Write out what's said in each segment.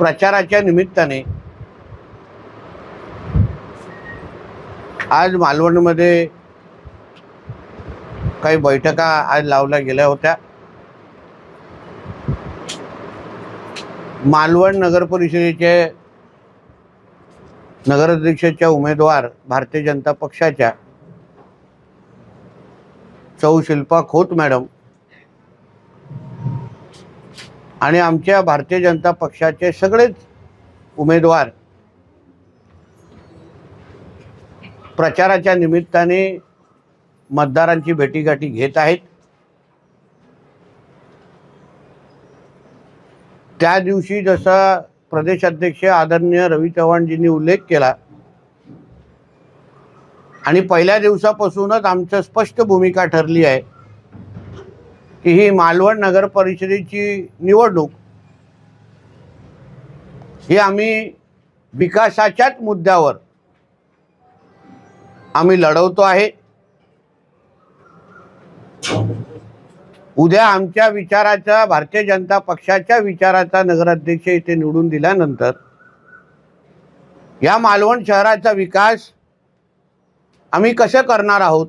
प्रचाराच्या निमित्ताने आज मालवणमध्ये काही बैठका आज लावल्या गेल्या होत्या. मालवण नगर परिषदेचे नगराध्यक्षाच्या उमेदवार भारतीय जनता पक्षाच्या चौ शिल्पा खोत मॅडम आणि आमच्या भारतीय जनता पक्षाचे सगळेच उमेदवार प्रचाराच्या निमित्ताने मतदारांची भेटीगाठी घेत आहेत. त्या दिवशी जसा प्रदेशाध्यक्ष आदरणीय रवी चव्हाणजींनी उल्लेख केला आणि पहिल्या दिवसापासूनच आमचं स्पष्ट भूमिका ठरली आहे. की ही मालवण नगर परिषदेची निवडणूक ही आम्ही विकासाच्याच मुद्द्यावर आम्ही लढवतो आहे. उद्या आमच्या विचाराचा भारतीय जनता पक्षाच्या विचाराचा नगराध्यक्ष इथे निवडून दिल्यानंतर या मालवण शहराचा विकास आम्ही कसं करणार आहोत?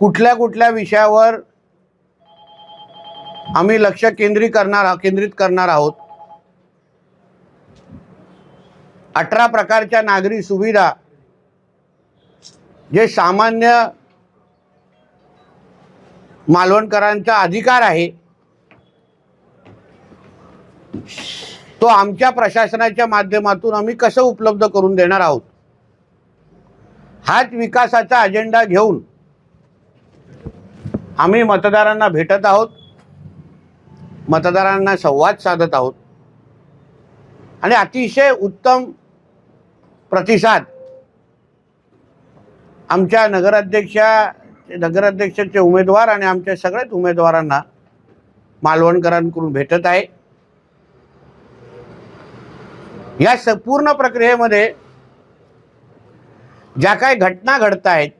कुठल्या कुठल्या विषयावर आम्ही लक्ष केंद्रित करणार केंद्रित करणार आहोत. अठरा प्रकारच्या नागरी सुविधा जे सामान्य मालवणकरांचा अधिकार आहे तो आमच्या प्रशासनाच्या माध्यमातून आम्ही कसं उपलब्ध करून देणार आहोत? हाच विकासाचा अजेंडा घेऊन आम्ही मतदारांना भेटत आहोत. मतदारांना संवाद साधत आहोत. आणि अतिशय उत्तम प्रतिसाद आमच्या नगराध्यक्षा नगराध्यक्षाचे उमेदवार आणि आमच्या सगळ्याच उमेदवारांना मालवणकरांकडून भेटत आहे. या संपूर्ण प्रक्रियेमध्ये ज्या काही घटना घडत आहेत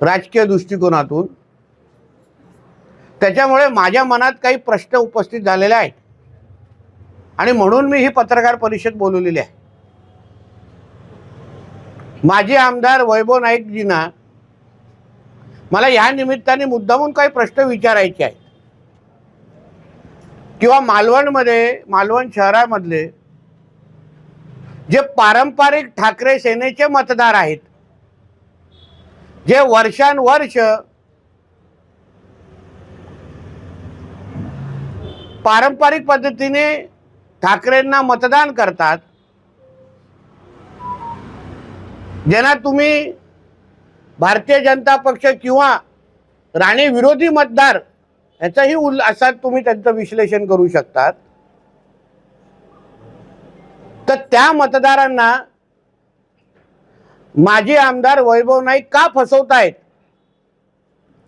राजकीय दृष्टिकोनातून त्याच्यामुळे माझ्या मनात काही प्रश्न उपस्थित झालेले आहेत. आणि म्हणून मी ही पत्रकार परिषद बोलवलेली आहे. माजी आमदार वैभव नाईकजींना मला या निमित्ताने मुद्दामून काही प्रश्न विचारायचे आहेत. किंवा मालवणमध्ये मालवण शहरामधले जे पारंपरिक ठाकरे सेनेचे मतदार आहेत जे वर्षानुवर्ष पारंपरिक पद्धतीने ठाकरेंना मतदान करतात. ज्यांना तुम्ही भारतीय जनता पक्ष किंवा राणे विरोधी मतदार याचाही उल्ल असा तुम्ही त्यांचं विश्लेषण करू शकतात. तर त्या मतदारांना माजी आमदार वैभव नाईक का फसवतायत?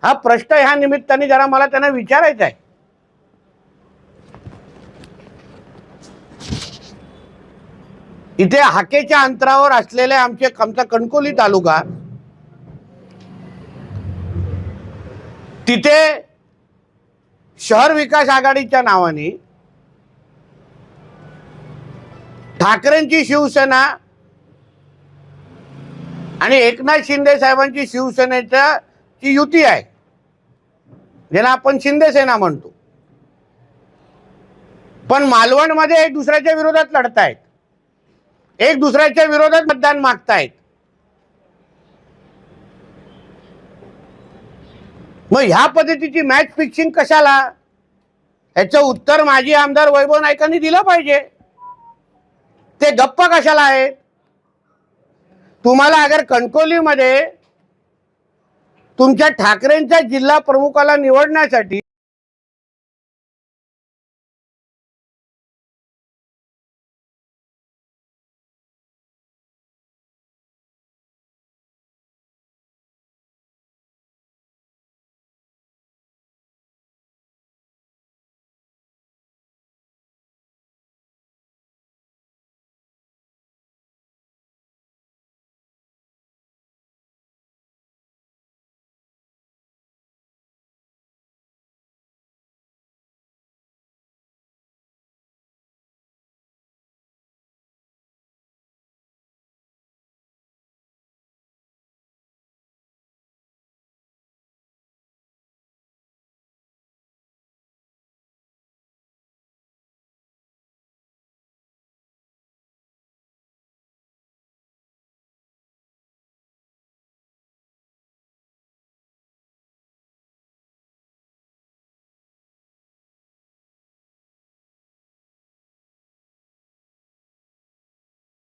हा प्रश्न ह्या निमित्ताने जरा मला त्यांना विचारायचा आहे. इथे हाकेच्या अंतरावर असलेले आमचे आमचा कणकोली तालुका तिथे शहर विकास आघाडीच्या नावाने ठाकरेंची शिवसेना आणि एकनाथ शिंदे साहेबांची शिवसेनेच्या ची युती आहे ज्याला आपण शिंदेसेना म्हणतो. पण मालवणमध्ये दुसऱ्याच्या विरोधात लढतायत. एक दुसऱ्याच्या विरोधात मतदान मागतायत. मग ह्या पद्धतीची मॅच फिक्सिंग कशाला? याचं उत्तर माजी आमदार वैभव नायकांनी दिलं पाहिजे. ते गप्प कशाला आहे तुम्हाला अगर कणकोलीमध्ये तुमच्या ठाकरेंच्या जिल्हा प्रमुखाला निवडण्यासाठी